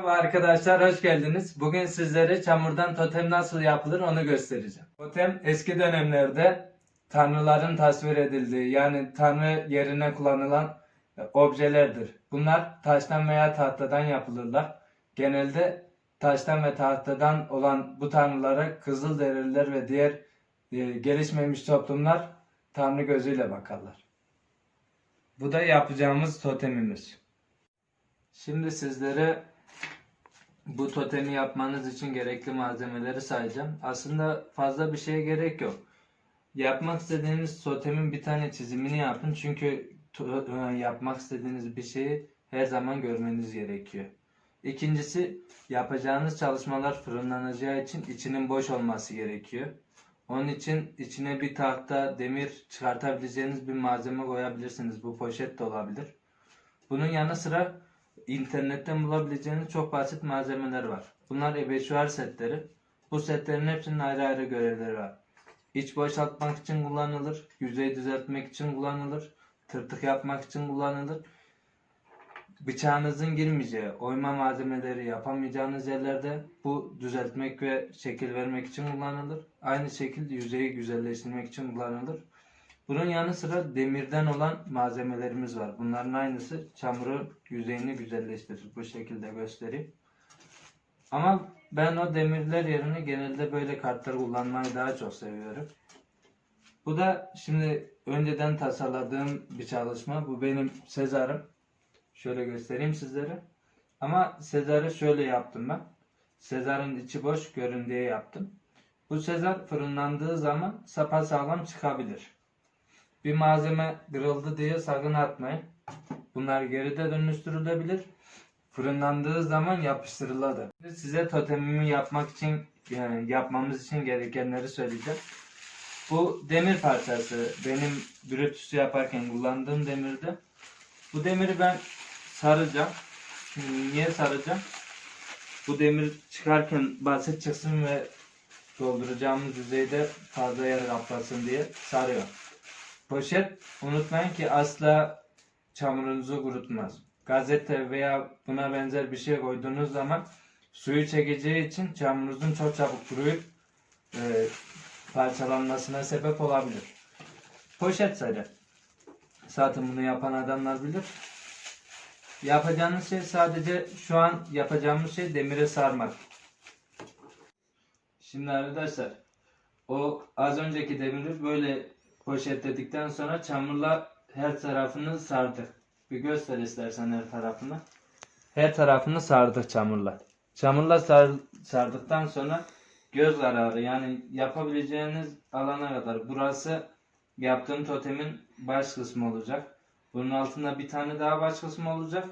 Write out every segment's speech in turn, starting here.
Merhaba arkadaşlar hoş geldiniz. Bugün sizlere çamurdan totem nasıl yapılır onu göstereceğim. Totem eski dönemlerde tanrıların tasvir edildiği yani tanrı yerine kullanılan e, objelerdir. Bunlar taştan veya tahtadan yapılırlar. Genelde taştan ve tahtadan olan bu tanrılara Kızılderililer ve diğer e, gelişmemiş toplumlar tanrı gözüyle bakarlar. Bu da yapacağımız totemimiz. Şimdi sizlere bu totemi yapmanız için gerekli malzemeleri sayacağım. Aslında fazla bir şeye gerek yok. Yapmak istediğiniz totemin bir tane çizimini yapın. Çünkü e, yapmak istediğiniz bir şeyi her zaman görmeniz gerekiyor. İkincisi yapacağınız çalışmalar fırınlanacağı için içinin boş olması gerekiyor. Onun için içine bir tahta, demir çıkartabileceğiniz bir malzeme koyabilirsiniz. Bu poşet de olabilir. Bunun yanı sıra internetten bulabileceğiniz çok basit malzemeler var. Bunlar ebeşuar setleri. Bu setlerin hepsinin ayrı ayrı görevleri var. İç boşaltmak için kullanılır, yüzey düzeltmek için kullanılır, tırtık yapmak için kullanılır. Bıçağınızın girmeyeceği, oyma malzemeleri yapamayacağınız yerlerde bu düzeltmek ve şekil vermek için kullanılır. Aynı şekilde yüzeyi güzelleştirmek için kullanılır. Bunun yanı sıra demirden olan malzemelerimiz var. Bunların aynısı çamurun yüzeyini güzelleştirir. Bu şekilde göstereyim. Ama ben o demirler yerine genelde böyle kartlar kullanmayı daha çok seviyorum. Bu da şimdi önceden tasarladığım bir çalışma. Bu benim Sezar'ım. Şöyle göstereyim sizlere. Ama Sezar'ı şöyle yaptım ben. Sezar'ın içi boş görün diye yaptım. Bu Sezar fırınlandığı zaman sapasağlam çıkabilir. Bir malzeme kırıldı diye sakın atmayın. Bunlar geride dönüştürülebilir. Fırınlandığı zaman yapıştırılır. Size totemimi yapmak için yani yapmamız için gerekenleri söyleyeceğim. Bu demir parçası benim Brutus'u yaparken kullandığım demirdi. Bu demiri ben saracağım. Şimdi niye saracağım? Bu demir çıkarken basit çıksın ve dolduracağımız yüzeyde fazla yer kaplasın diye sarıyor. Poşet unutmayın ki asla çamurunuzu kurutmaz. Gazete veya buna benzer bir şey koyduğunuz zaman suyu çekeceği için çamurunuzun çok çabuk kuruyup e, parçalanmasına sebep olabilir. Poşet sadece. Zaten bunu yapan adamlar bilir. Yapacağınız şey sadece şu an yapacağımız şey demire sarmak. Şimdi arkadaşlar o az önceki demiri böyle poşetledikten sonra çamurla her tarafını sardık. Bir göster istersen her tarafını. Her tarafını sardık çamurla. Çamurla sar, sardıktan sonra göz kararı yani yapabileceğiniz alana kadar burası yaptığım totemin baş kısmı olacak. Bunun altında bir tane daha baş kısmı olacak.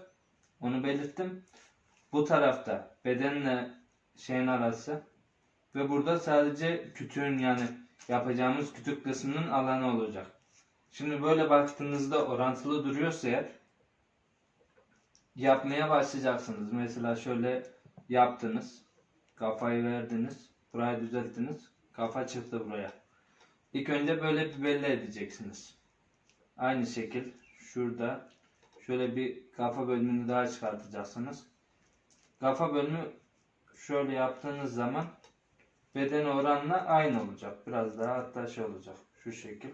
Onu belirttim. Bu tarafta bedenle şeyin arası ve burada sadece kütüğün yani yapacağımız kütük kısmının alanı olacak. Şimdi böyle baktığınızda orantılı duruyorsa eğer yapmaya başlayacaksınız. Mesela şöyle yaptınız. Kafayı verdiniz. Burayı düzelttiniz. Kafa çıktı buraya. İlk önce böyle bir belli edeceksiniz. Aynı şekil şurada şöyle bir kafa bölümünü daha çıkartacaksınız. Kafa bölümü şöyle yaptığınız zaman beden oranla aynı olacak. Biraz daha hatta şey olacak. Şu şekil.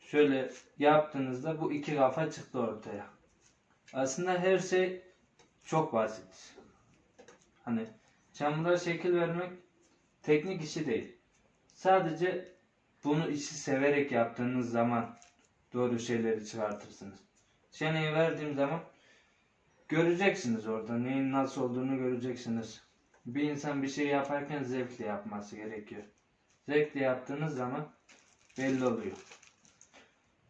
Şöyle yaptığınızda bu iki kafa çıktı ortaya. Aslında her şey çok basit. Hani çamura şekil vermek teknik işi değil. Sadece bunu işi severek yaptığınız zaman doğru şeyleri çıkartırsınız. Çeneyi verdiğim zaman göreceksiniz orada neyin nasıl olduğunu göreceksiniz. Bir insan bir şey yaparken zevkle yapması gerekiyor. Zevkle yaptığınız zaman belli oluyor.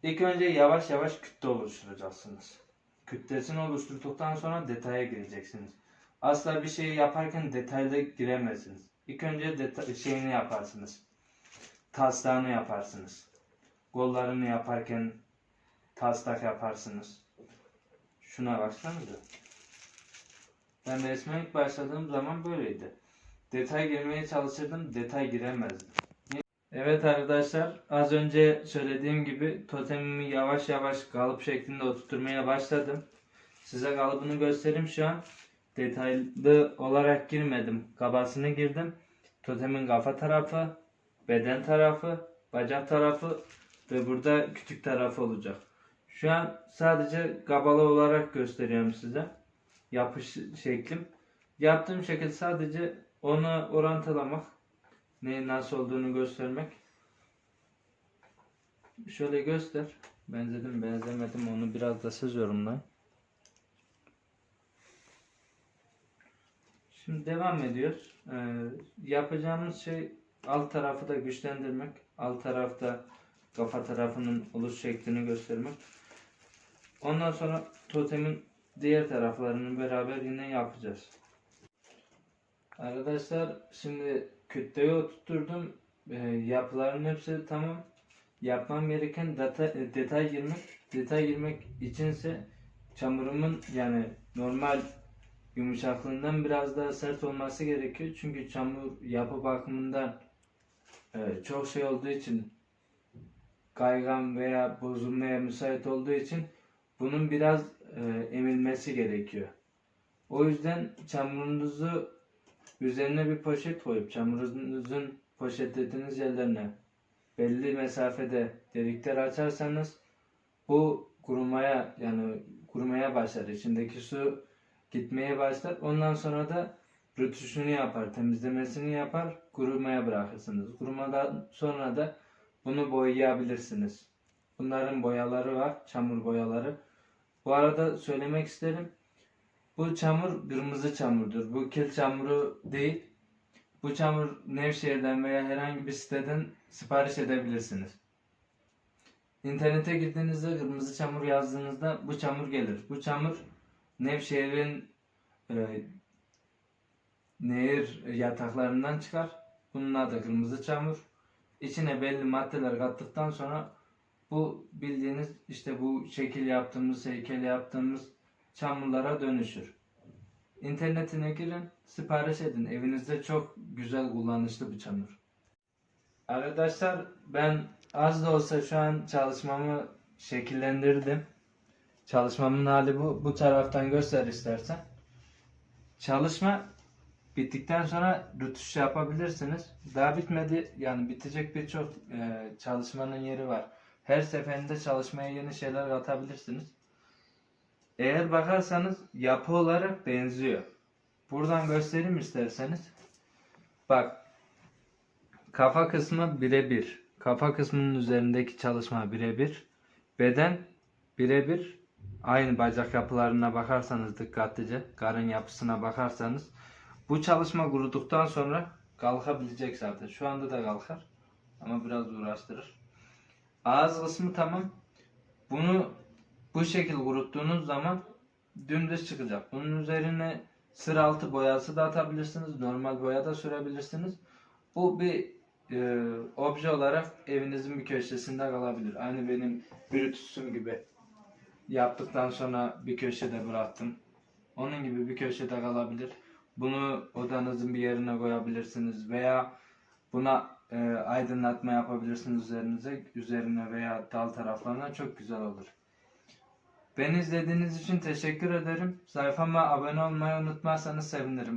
İlk önce yavaş yavaş kütle oluşturacaksınız. Kütlesini oluşturduktan sonra detaya gireceksiniz. Asla bir şeyi yaparken detayda giremezsiniz. İlk önce deta- şeyini yaparsınız. Taslağını yaparsınız. Kollarını yaparken taslak yaparsınız. Şuna baksanıza. Ben resme ilk başladığım zaman böyleydi. Detay girmeye çalışırdım, detay giremezdim. Evet arkadaşlar, az önce söylediğim gibi totemimi yavaş yavaş kalıp şeklinde oturtmaya başladım. Size kalıbını göstereyim şu an. detaylı olarak girmedim. Kabasını girdim. Totemin kafa tarafı, beden tarafı, bacak tarafı ve burada küçük tarafı olacak. Şu an sadece kabalı olarak gösteriyorum size. Yapış şeklim. Yaptığım şekil sadece onu orantılamak. Neyin nasıl olduğunu göstermek. Şöyle göster. Benzedim benzemedim onu biraz da siz yorumlayın. Şimdi devam ediyoruz. Ee, yapacağımız şey alt tarafı da güçlendirmek. Alt tarafta kafa tarafının oluş şeklini göstermek. Ondan sonra totemin diğer taraflarını beraber yine yapacağız. Arkadaşlar şimdi kütleyi oturtturdum. Ee, yapıların hepsi tamam. Yapmam gereken data, e, detay girmek. Detay girmek içinse çamurumun yani normal yumuşaklığından biraz daha sert olması gerekiyor. Çünkü çamur yapı bakımından e, çok şey olduğu için kaygan veya bozulmaya müsait olduğu için bunun biraz e, emilmesi gerekiyor. O yüzden çamurunuzu üzerine bir poşet koyup çamurunuzun poşetlediğiniz yerlerine belli mesafede delikler açarsanız bu kurumaya yani kurumaya başlar. İçindeki su gitmeye başlar. Ondan sonra da rötuşunu yapar, temizlemesini yapar, kurumaya bırakırsınız. Kurumadan sonra da bunu boyayabilirsiniz. Bunların boyaları var, çamur boyaları. Bu arada söylemek isterim. Bu çamur kırmızı çamurdur. Bu kil çamuru değil. Bu çamur Nevşehir'den veya herhangi bir siteden sipariş edebilirsiniz. İnternete girdiğinizde kırmızı çamur yazdığınızda bu çamur gelir. Bu çamur Nevşehir'in e, nehir yataklarından çıkar. Bunun adı kırmızı çamur. İçine belli maddeler kattıktan sonra bu bildiğiniz işte bu şekil yaptığımız, heykel yaptığımız çamurlara dönüşür. İnternetine girin, sipariş edin. Evinizde çok güzel kullanışlı bir çamur. Arkadaşlar ben az da olsa şu an çalışmamı şekillendirdim. Çalışmamın hali bu. Bu taraftan göster istersen. Çalışma bittikten sonra rütuş yapabilirsiniz. Daha bitmedi. Yani bitecek birçok e, çalışmanın yeri var. Her seferinde çalışmaya yeni şeyler katabilirsiniz. Eğer bakarsanız yapı olarak benziyor. Buradan göstereyim isterseniz. Bak. Kafa kısmı birebir. Kafa kısmının üzerindeki çalışma birebir. Beden birebir. Aynı bacak yapılarına bakarsanız dikkatlice, karın yapısına bakarsanız bu çalışma kuruduktan sonra kalkabilecek zaten. Şu anda da kalkar ama biraz uğraştırır. Ağız kısmı tamam. Bunu bu şekil kuruttuğunuz zaman dümdüz çıkacak. Bunun üzerine sır altı boyası da atabilirsiniz. Normal boya da sürebilirsiniz. Bu bir e, obje olarak evinizin bir köşesinde kalabilir. Aynı benim Brutus'um gibi yaptıktan sonra bir köşede bıraktım. Onun gibi bir köşede kalabilir. Bunu odanızın bir yerine koyabilirsiniz veya buna e, aydınlatma yapabilirsiniz üzerinize, üzerine veya dal taraflarına çok güzel olur. Beni izlediğiniz için teşekkür ederim. Sayfama abone olmayı unutmazsanız sevinirim.